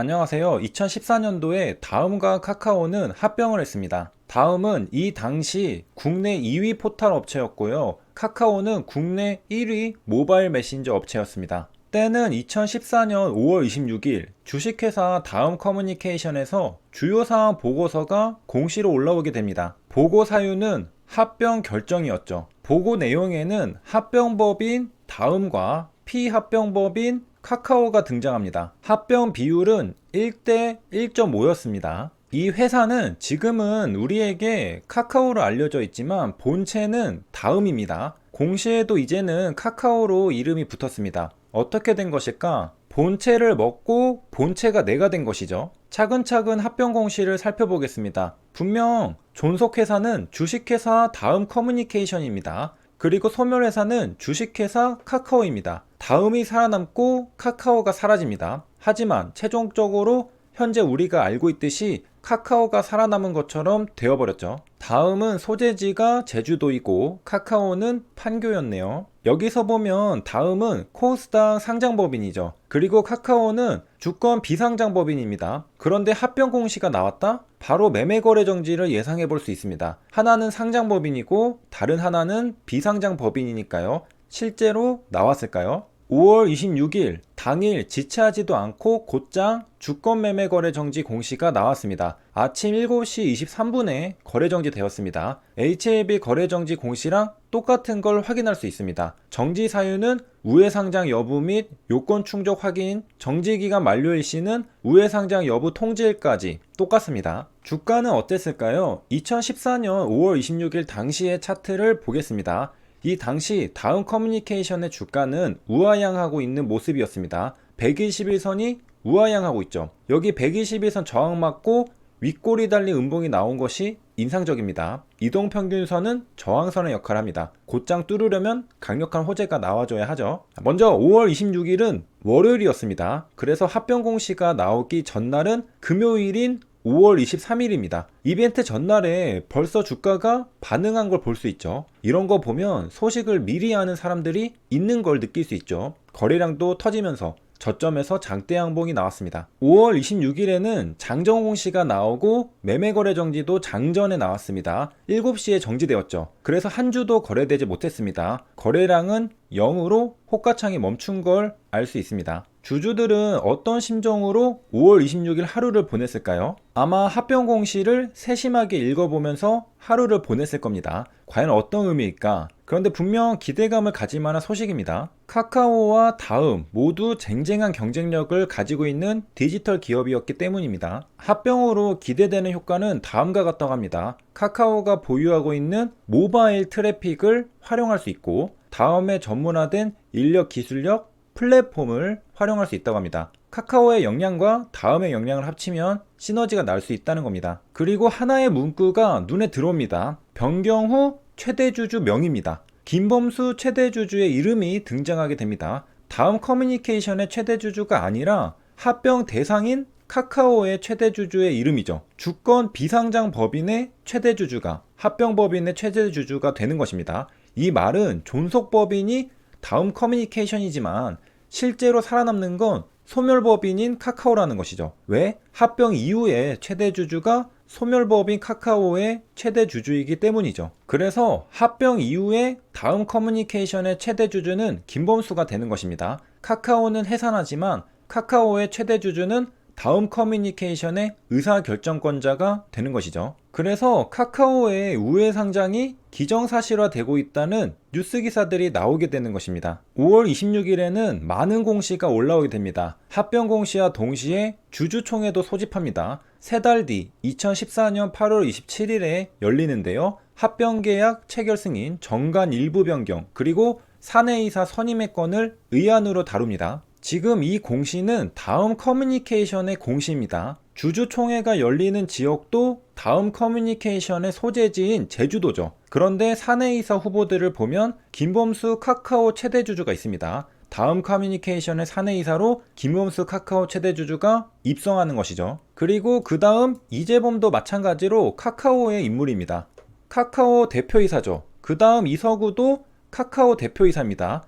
안녕하세요. 2014년도에 다음과 카카오는 합병을 했습니다. 다음은 이 당시 국내 2위 포탈 업체였고요. 카카오는 국내 1위 모바일 메신저 업체였습니다. 때는 2014년 5월 26일 주식회사 다음 커뮤니케이션에서 주요 사항 보고서가 공시로 올라오게 됩니다. 보고 사유는 합병 결정이었죠. 보고 내용에는 합병법인 다음과 피합병법인 카카오가 등장합니다. 합병 비율은 1대 1.5였습니다. 이 회사는 지금은 우리에게 카카오로 알려져 있지만 본체는 다음입니다. 공시에도 이제는 카카오로 이름이 붙었습니다. 어떻게 된 것일까? 본체를 먹고 본체가 내가 된 것이죠. 차근차근 합병 공시를 살펴보겠습니다. 분명 존속회사는 주식회사 다음 커뮤니케이션입니다. 그리고 소멸회사는 주식회사 카카오입니다. 다음이 살아남고 카카오가 사라집니다. 하지만 최종적으로 현재 우리가 알고 있듯이 카카오가 살아남은 것처럼 되어버렸죠. 다음은 소재지가 제주도이고 카카오는 판교였네요. 여기서 보면 다음은 코스닥 상장법인이죠. 그리고 카카오는 주권 비상장법인입니다. 그런데 합병 공시가 나왔다? 바로 매매 거래 정지를 예상해 볼 수 있습니다. 하나는 상장법인이고 다른 하나는 비상장법인이니까요. 실제로 나왔을까요? 5월 26일 당일 지체하지도 않고 곧장 주권 매매 거래 정지 공시가 나왔습니다. 아침 7시 23분에 거래 정지 되었습니다. HAB 거래 정지 공시랑 똑같은 걸 확인할 수 있습니다. 정지 사유는 우회 상장 여부 및 요건 충족 확인, 정지 기간 만료일 시는 우회 상장 여부 통지일까지 똑같습니다. 주가는 어땠을까요? 2014년 5월 26일 당시의 차트를 보겠습니다. 이 당시 다음 커뮤니케이션의 주가는 우하향하고 있는 모습이었습니다. 121선이 우하향하고 있죠. 여기 121선 저항 맞고 윗골이 달린 음봉이 나온 것이 인상적입니다. 이동평균선은 저항선의 역할을 합니다. 곧장 뚫으려면 강력한 호재가 나와줘야 하죠. 먼저 5월 26일은 월요일이었습니다. 그래서 합병 공시가 나오기 전날은 금요일인 5월 23일입니다. 이벤트 전날에 벌써 주가가 반응한 걸 볼 수 있죠. 이런 거 보면 소식을 미리 아는 사람들이 있는 걸 느낄 수 있죠. 거래량도 터지면서 저점에서 장대 양봉이 나왔습니다. 5월 26일에는 장정 공시가 나오고 매매 거래 정지도 장전에 나왔습니다. 7시에 정지되었죠. 그래서 한 주도 거래되지 못했습니다. 거래량은 0으로 호가창이 멈춘 걸 알 수 있습니다. 주주들은 어떤 심정으로 5월 26일 하루를 보냈을까요? 아마 합병 공시를 세심하게 읽어보면서 하루를 보냈을 겁니다. 과연 어떤 의미일까? 그런데 분명 기대감을 가질 만한 소식입니다. 카카오와 다음 모두 쟁쟁한 경쟁력을 가지고 있는 디지털 기업이었기 때문입니다. 합병으로 기대되는 효과는 다음과 같다고 합니다. 카카오가 보유하고 있는 모바일 트래픽을 활용할 수 있고 다음에 전문화된 인력 기술력 플랫폼을 활용할 수 있다고 합니다. 카카오의 역량과 다음의 역량을 합치면 시너지가 날 수 있다는 겁니다. 그리고 하나의 문구가 눈에 들어옵니다. 변경 후 최대주주 명입니다. 김범수 최대주주의 이름이 등장하게 됩니다. 다음 커뮤니케이션의 최대주주가 아니라 합병 대상인 카카오의 최대 주주의 이름이죠. 주권 비상장 법인의 최대 주주가 합병 법인의 최대 주주가 되는 것입니다. 이 말은 존속 법인이 다음 커뮤니케이션이지만 실제로 살아남는 건 소멸법인인 카카오라는 것이죠. 왜? 합병 이후에 최대 주주가 소멸법인 카카오의 최대 주주이기 때문이죠. 그래서 합병 이후에 다음 커뮤니케이션의 최대 주주는 김범수가 되는 것입니다. 카카오는 해산하지만 카카오의 최대 주주는 다음 커뮤니케이션의 의사결정권자가 되는 것이죠. 그래서 카카오의 우회 상장이 기정사실화되고 있다는 뉴스 기사들이 나오게 되는 것입니다. 5월 26일에는 많은 공시가 올라오게 됩니다. 합병 공시와 동시에 주주총회도 소집합니다. 세 달 뒤 2014년 8월 27일에 열리는데요. 합병 계약 체결 승인, 정관 일부 변경, 그리고 사내이사 선임의 건을 의안으로 다룹니다. 지금 이 공시는 다음 커뮤니케이션의 공시입니다. 주주총회가 열리는 지역도 다음 커뮤니케이션의 소재지인 제주도죠. 그런데 사내이사 후보들을 보면 김범수 카카오 최대주주가 있습니다. 다음 커뮤니케이션의 사내이사로 김범수 카카오 최대주주가 입성하는 것이죠. 그리고 그 다음 이재범도 마찬가지로 카카오의 인물입니다. 카카오 대표이사죠. 그 다음 이서구도 카카오 대표이사입니다.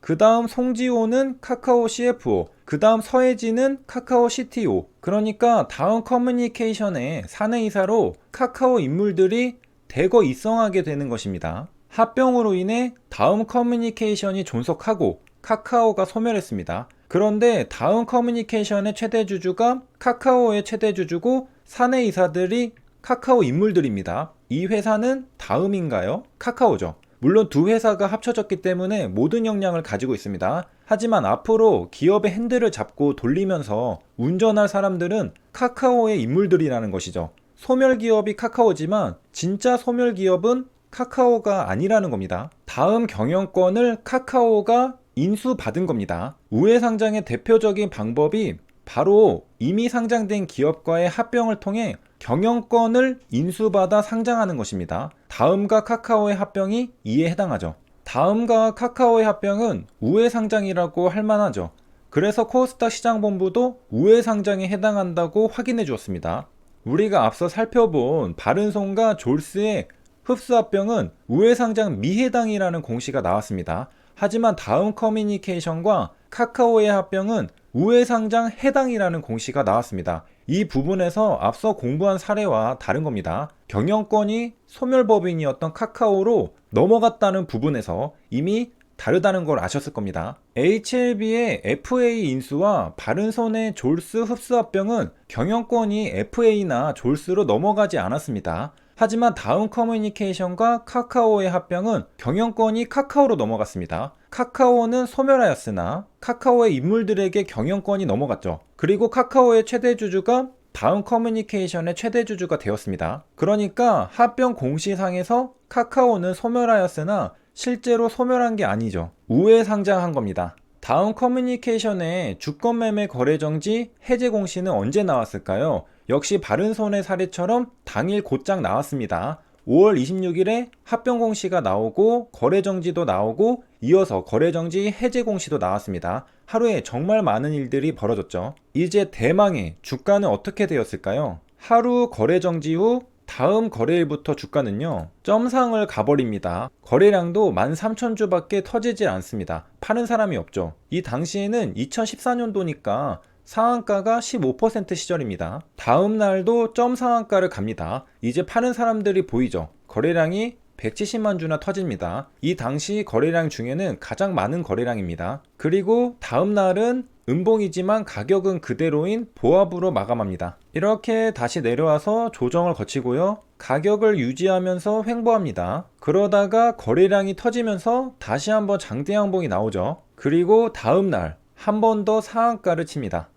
그 다음 송지호는 카카오 CFO, 그 다음 서혜진은 카카오 CTO. 그러니까 다음 커뮤니케이션의 사내이사로 카카오 인물들이 대거 입성하게 되는 것입니다. 합병으로 인해 다음 커뮤니케이션이 존속하고 카카오가 소멸했습니다. 그런데 다음 커뮤니케이션의 최대 주주가 카카오의 최대 주주고 사내 이사들이 카카오 인물들입니다. 이 회사는 다음인가요? 카카오죠. 물론 두 회사가 합쳐졌기 때문에 모든 역량을 가지고 있습니다. 하지만 앞으로 기업의 핸들을 잡고 돌리면서 운전할 사람들은 카카오의 인물들이라는 것이죠. 소멸 기업이 카카오지만 진짜 소멸 기업은 카카오가 아니라는 겁니다. 다음 경영권을 카카오가 인수받은 겁니다. 우회 상장의 대표적인 방법이 바로 이미 상장된 기업과의 합병을 통해 경영권을 인수받아 상장하는 것입니다. 다음과 카카오의 합병이 이에 해당하죠. 다음과 카카오의 합병은 우회 상장이라고 할 만하죠. 그래서 코스닥 시장본부도 우회 상장에 해당한다고 확인해 주었습니다. 우리가 앞서 살펴본 바른손과 졸스의 흡수합병은 우회 상장 미해당이라는 공시가 나왔습니다. 하지만 다음 커뮤니케이션과 카카오의 합병은 우회상장 해당이라는 공시가 나왔습니다. 이 부분에서 앞서 공부한 사례와 다른 겁니다. 경영권이 소멸법인이었던 카카오로 넘어갔다는 부분에서 이미 다르다는 걸 아셨을 겁니다. HLB의 FA 인수와 바른손의 졸스 흡수합병은 경영권이 FA나 졸스로 넘어가지 않았습니다. 하지만 다음 커뮤니케이션과 카카오의 합병은 경영권이 카카오로 넘어갔습니다. 카카오는 소멸하였으나 카카오의 인물들에게 경영권이 넘어갔죠. 그리고 카카오의 최대 주주가 다음 커뮤니케이션의 최대 주주가 되었습니다. 그러니까 합병 공시상에서 카카오는 소멸하였으나 실제로 소멸한 게 아니죠. 우회 상장한 겁니다. 다음 커뮤니케이션의 주권 매매 거래 정지 해제 공시는 언제 나왔을까요? 역시 바른손의 사례처럼 당일 곧장 나왔습니다. 5월 26일에 합병 공시가 나오고 거래 정지도 나오고 이어서 거래 정지 해제 공시도 나왔습니다. 하루에 정말 많은 일들이 벌어졌죠. 이제 대망의 주가는 어떻게 되었을까요? 하루 거래 정지 후 다음 거래일부터 주가는요, 점상을 가버립니다. 거래량도 13,000주밖에 터지지 않습니다. 파는 사람이 없죠. 이 당시에는 2014년도니까 상한가가 15% 시절입니다. 다음 날도 점 상한가를 갑니다. 이제 파는 사람들이 보이죠. 거래량이 170만 주나 터집니다. 이 당시 거래량 중에는 가장 많은 거래량입니다. 그리고 다음 날은 음봉이지만 가격은 그대로인 보합으로 마감합니다. 이렇게 다시 내려와서 조정을 거치고요. 가격을 유지하면서 횡보합니다. 그러다가 거래량이 터지면서 다시 한번 장대 양봉이 나오죠. 그리고 다음 날 한 번 더 상한가를 칩니다.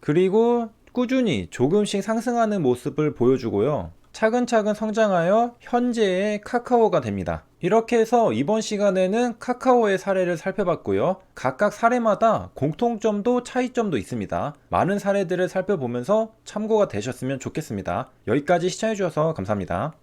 그리고 꾸준히 조금씩 상승하는 모습을 보여주고요. 차근차근 성장하여 현재의 카카오가 됩니다. 이렇게 해서 이번 시간에는 카카오의 사례를 살펴봤고요. 각각 사례마다 공통점도 차이점도 있습니다. 많은 사례들을 살펴보면서 참고가 되셨으면 좋겠습니다. 여기까지 시청해주셔서 감사합니다.